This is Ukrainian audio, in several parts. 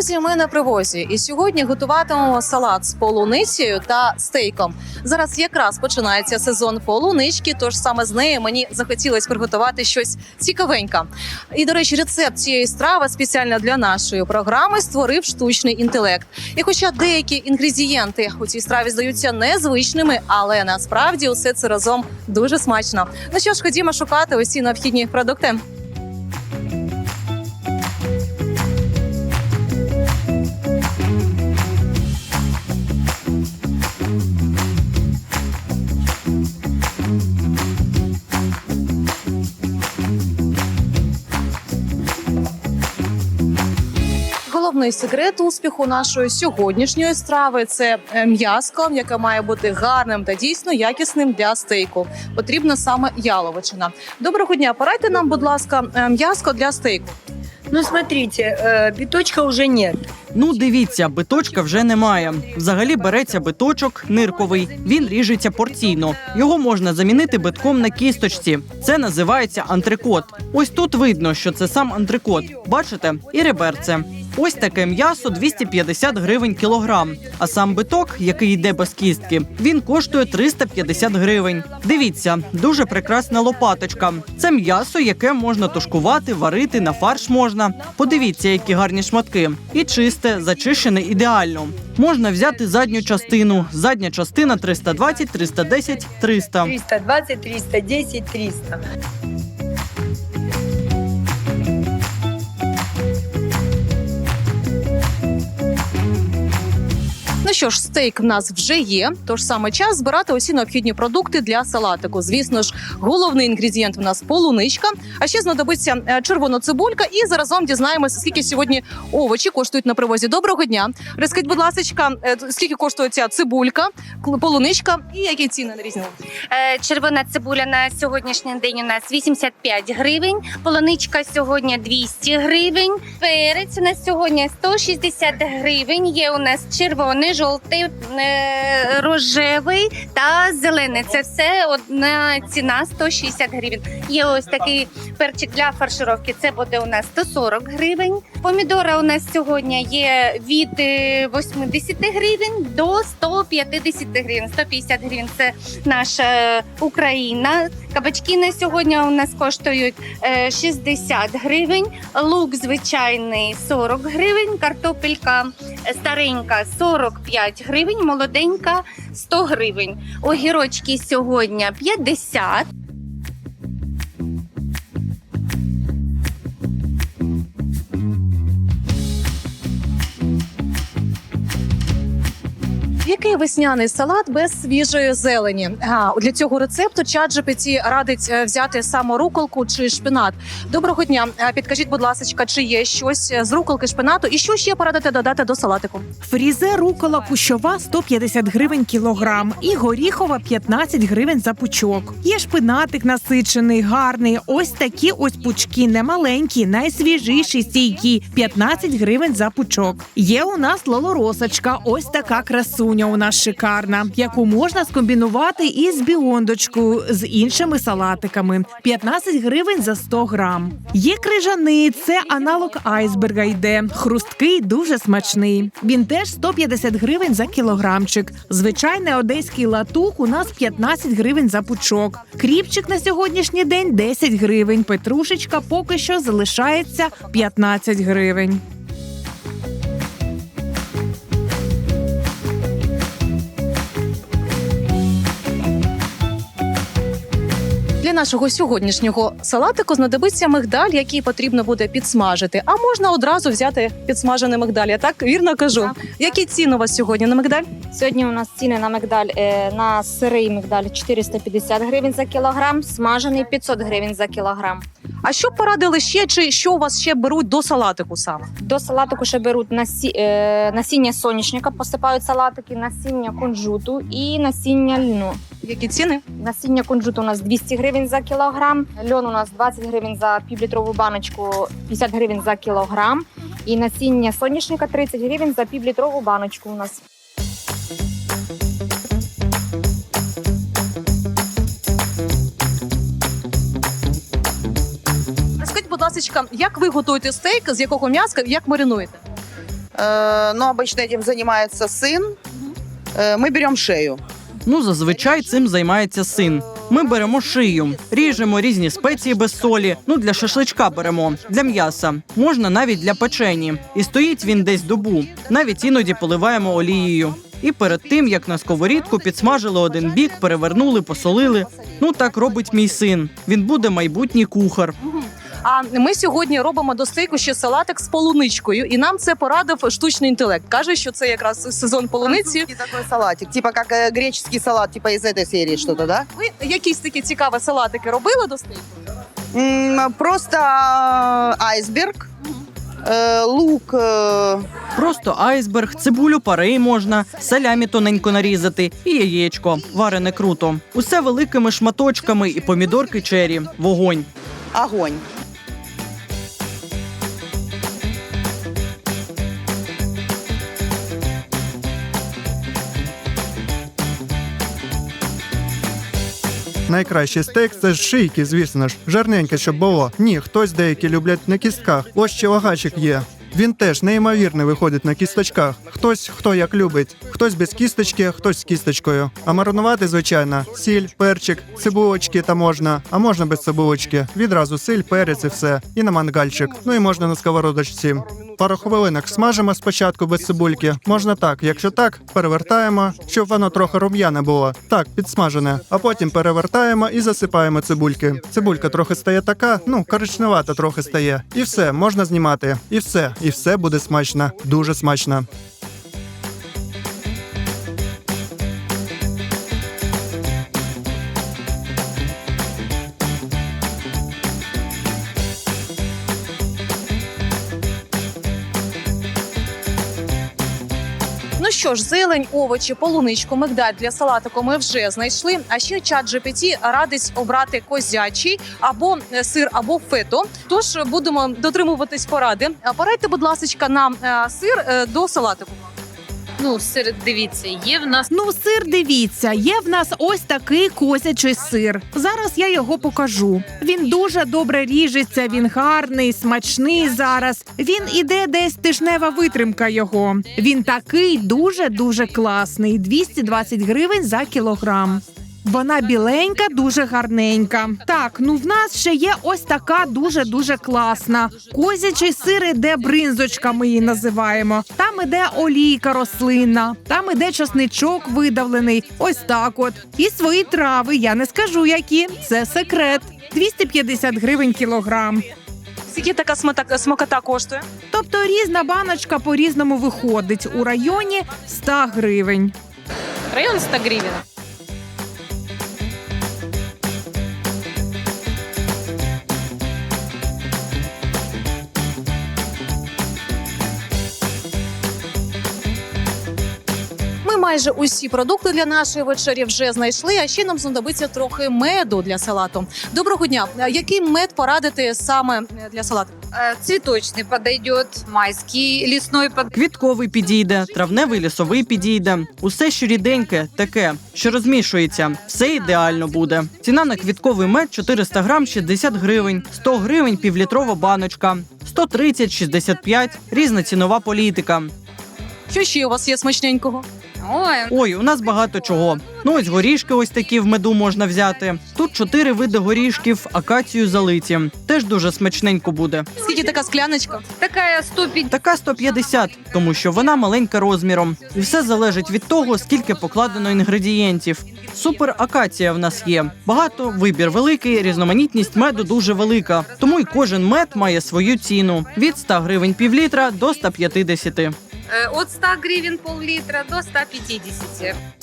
Друзі! Ми на привозі. І сьогодні готуватимемо салат з полуницею та стейком. Зараз якраз починається сезон полунички, тож саме з неї мені захотілося приготувати щось цікавеньке. І, до речі, рецепт цієї страви спеціально для нашої програми створив штучний інтелект. І хоча деякі інгредієнти у цій страві здаються незвичними, але насправді усе це разом дуже смачно. Ну що ж, ходімо шукати усі необхідні продукти. Головний секрет успіху нашої сьогоднішньої страви це е, м'яско, яке має бути гарним та дійсно якісним для стейку. Потрібна саме яловичина. Доброго дня, порадьте нам, будь ласка, е, м'яско для стейку. Ну, смотрите, э, биточка уже нет. Ну, дивіться, биточка вже немає. Взагалі береться биточок нирковий. Він ріжеться порційно. Його можна замінити битком на кісточці. Це називається антрикот. Ось тут видно, що це сам антрикот. Бачите? І реберце. Ось таке м'ясо 250 гривень кілограм. А сам биток, який йде без кістки, він коштує 350 гривень. Дивіться, дуже прекрасна лопаточка. Це м'ясо, яке можна тушкувати, варити, на фарш можна. Подивіться, які гарні шматки. І чисте, зачищене ідеально. Можна взяти задню частину. Задня частина 320, 310, 300. 320, 310, 300. Ну що ж, стейк в нас вже є. Тож саме час збирати усі необхідні продукти для салатику. Звісно ж, головний інгредієнт в нас полуничка. А ще знадобиться е, червона цибулька. І заразом дізнаємося, скільки сьогодні овочі коштують на привозі. Доброго дня. Розкажіть, будь ласка, скільки коштує ця цибулька, полуничка і які ціни на різні? Е, Червона цибуля на сьогоднішній день у нас 85 гривень, полуничка сьогодні 200 гривень, перець на сьогодні 160 гривень. Є у нас червоний, жовтий, е, рожевий та зелений. Це все одна ціна 160 гривень. Є ось такий перчик для фаршировки. Це буде у нас 140 гривень. Помідори у нас сьогодні є від е, 80 гривень до 150 гривень. 150 гривень це наша Україна. Кабачки на сьогодні у нас коштують е, 60 гривень, лук звичайний 40 гривень, картопелька е, старенька 45 гривень, молоденька 100 гривень. Огірочки сьогодні 50. Який весняний салат без свіжої зелені? А, для цього рецепту чат GPT радить е, взяти саме руколку чи шпинат. Доброго дня. Підкажіть, будь ласка, чи є щось з руколки шпинату, і що ще порадите додати до салатику? Фрізе рукола кущова 150 гривень кілограм і горіхова 15 гривень за пучок. Є шпинатик насичений, гарний. Ось такі ось пучки, немаленькі, найсвіжіші, стійкі 15 гривень за пучок. Є у нас лолоросочка, ось така красуня у нас шикарна, яку можна скомбінувати із біондочкою з іншими салатиками. 15 гривень за 100 грам. Є крижаний, це аналог айсберга йде. Хрусткий, дуже смачний. Він теж 150 гривень за кілограмчик. Звичайний одеський латук у нас 15 гривень за пучок. Кріпчик на сьогоднішній день 10 гривень. Петрушечка поки що залишається 15 гривень. Нашого сьогоднішнього салатику знадобиться мигдаль, який потрібно буде підсмажити. А можна одразу взяти підсмажений мигдаль. Я так вірно кажу. Так. Які ціни у вас сьогодні на мигдаль? Сьогодні у нас ціни на мигдаль е, на сирий мигдаль 450 гривень за кілограм, смажений 500 гривень за кілограм. А що порадили ще, чи що у вас ще беруть до салатику саме? До салатику ще беруть насі, е, насіння соняшника, посипають салатики, насіння кунжуту і насіння льну. Які ціни? Насіння кунжуту у нас 200 гривень за кілограм, льон у нас 20 гривень за півлітрову баночку, 50 гривень за кілограм. І насіння соняшника 30 гривень за півлітрову баночку у нас. ласка, як ви готуєте стейк, з якого м'яска, як маринуєте? Э, но обычно этим занимается сын. Э, мы берем шею. Ну, зазвичай цим займається син. Ми беремо шию, ріжемо різні спеції без солі. Ну для шашличка беремо, для м'яса. Можна навіть для печені. І стоїть він десь добу. Навіть іноді поливаємо олією. І перед тим, як на сковорідку підсмажили один бік, перевернули, посолили. Ну так робить мій син. Він буде майбутній кухар. А ми сьогодні робимо до стейку ще салатик з полуничкою, і нам це порадив штучний інтелект. каже, що це якраз сезон полуниці. Французский такой салатик, типа как э, греческий салат, типа из этой серии что-то, да? Ви якісь такі цікаві салатики робили до стейку? М, Просто э, айсберг, э, лук, э, Просто айсберг, цибулю парей можна, салямі тоненько нарізати і яєчко, варене круто. Усе великими шматочками і помідорки чері, вогонь. огонь. Найкращий стейк це ж шийки, звісно ж. Жарненьке, щоб було. Ні, хтось деякі люблять на кістках. Ось ще вагачик є. Він теж неймовірно виходить на кісточках. Хтось хто як любить. Хтось без кісточки, хтось з кісточкою. А маринувати, звичайно, сіль, перчик, цибулочки та можна, а можна без цибулочки. Відразу сіль, перець і все. І на мангальчик. Ну і можна на сковородочці. Пару хвилинок смажимо спочатку без цибульки. Можна так. Якщо так, перевертаємо, щоб воно трохи рум'яне було. Так, підсмажене. А потім перевертаємо і засипаємо цибульки. Цибулька трохи стає така, ну коричневата трохи стає. І все, можна знімати. І все, і все буде смачно, дуже смачно. Що ж, зелень, овочі, полуничку, мигдаль для салатику ми вже знайшли. А ще чат GPT радить обрати козячий або е, сир, або фето. Тож будемо дотримуватись поради. Порадьте, будь ласка, нам е, сир е, до салатику. Ну, сир, дивіться, є в нас Ну, сир, дивіться, є в нас ось такий козячий сир. Зараз я його покажу. Він дуже добре ріжеться, він гарний, смачний зараз. Він іде десь тижнева витримка його. Він такий дуже дуже класний. 220 гривень за кілограм. Вона біленька, дуже гарненька. Так, ну в нас ще є ось така дуже дуже класна. Козячий сир іде бринзочка, ми її називаємо. Там іде олійка рослинна, там іде часничок видавлений. Ось так от. І свої трави. Я не скажу які. Це секрет. 250 гривень кілограм. Скільки така смата- смакота коштує? Тобто різна баночка по різному виходить у районі 100 гривень. район 100 гривень. Майже усі продукти для нашої вечері вже знайшли. А ще нам знадобиться трохи меду для салату. Доброго дня. Е, Який мед порадити саме е, для салату? Э, Цветочный подойдет, майский, лесной. Квітковий підійде, травневий лісовий підійде. Усе що ріденьке, таке, що розмішується, все ідеально буде. Ціна на квітковий мед 400 грам 60 гривень, 100 гривень півлітрова баночка, 130, 65, різна цінова політика. Що ще у вас є смачненького? Ой, Ой, у нас багато чого. Ну ось горішки, ось такі в меду можна взяти. Тут чотири види горішків, акацію залиті. Теж дуже смачненько буде. Скільки така скляночка? такая 150. Така 150, тому що вона маленька розміром. І все залежить від того, скільки покладено інгредієнтів. Супер акація в нас є. Багато вибір великий, різноманітність меду дуже велика. Тому і кожен мед має свою ціну від 100 гривень півлітра до 150. Э, От 100 гривен пол-литра до 150.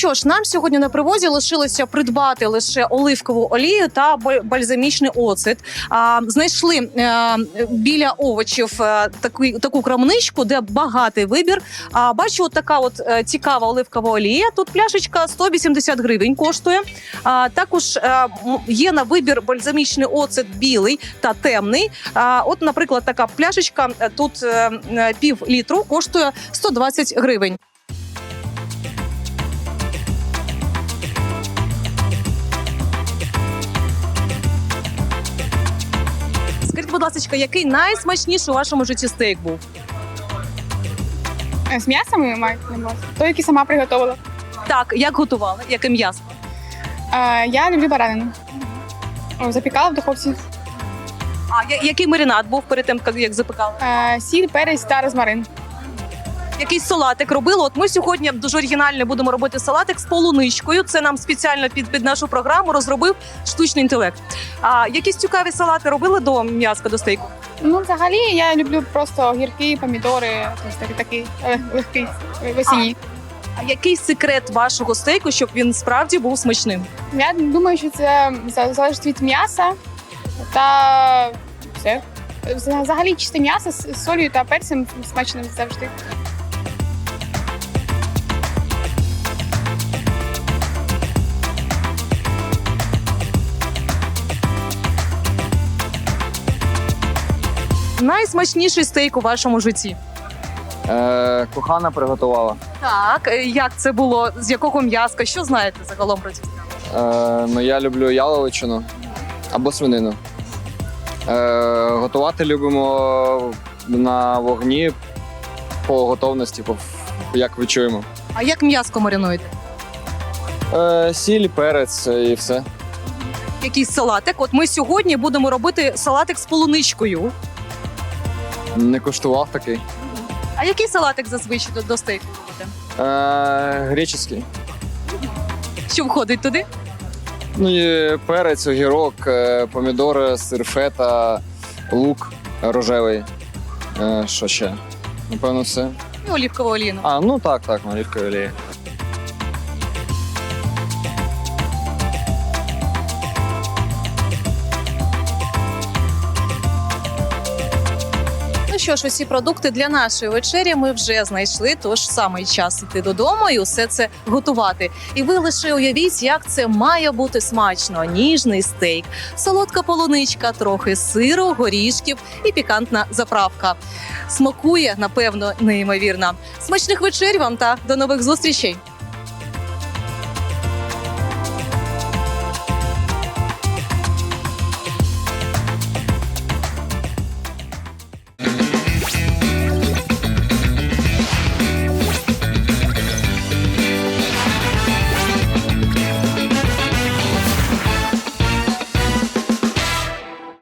Що ж, нам сьогодні на привозі лишилося придбати лише оливкову олію та бальзамічний оцет. А, знайшли е, біля овочів е, таку, таку крамничку, де багатий вибір. А бачу, от така от е, цікава оливкова олія. Тут пляшечка 180 гривень коштує. А, також м- є на вибір бальзамічний оцет білий та темний. А, от, наприклад, така пляшечка тут е, пів літру коштує 120 гривень. Будь ласка, який найсмачніший у вашому житті стейк був? З м'ясом ви маєте на увазі? Той, який сама приготувала. Так, як готували? Яке м'ясо? Е, я люблю баранину. О, Запікала в духовці. А я- який маринад був перед тим, як- як запекали? Е, сіль, перець та розмарин. Якийсь салатик робили. От ми сьогодні дуже оригінально будемо робити салатик з полуничкою. Це нам спеціально під, під нашу програму розробив штучний інтелект. А якісь цікаві салати робили до м'яска до стейку? Ну, взагалі, я люблю просто огірки, помідори, ось такий, такий е, легкий весінній. А який секрет вашого стейку, щоб він справді був смачним? Я думаю, що це залежить від м'яса та все. Взагалі чисте м'ясо з солью та перцем смачно завжди. Найсмачніший стейк у вашому житті. Е, кохана приготувала. Так, е, як це було? З якого м'яска? Що знаєте загалом про ці страви? Е, ну, я люблю яловичину або свинину. Е, готувати любимо на вогні по готовності, по, як відчуємо. А як м'яско маринуєте? Е, сіль, перець і все. Якийсь салатик? От ми сьогодні будемо робити салатик з полуничкою. Не коштував такий. А який салатик зазвичай до, до стейку робите? Е, греческий. Що входить туди? Ну і перець, огірок, е, помідори, сир фета, лук рожевий. Е, що ще? Напевно, все. І олівкову оліну. А, ну так, так, на олівковій що ж, усі продукти для нашої вечері ми вже знайшли. Тож саме час іти додому і усе це готувати. І ви лише уявіть, як це має бути смачно: ніжний стейк, солодка полуничка, трохи сиру, горішків і пікантна заправка. Смакує, напевно, неймовірно. Смачних вечер вам та до нових зустрічей!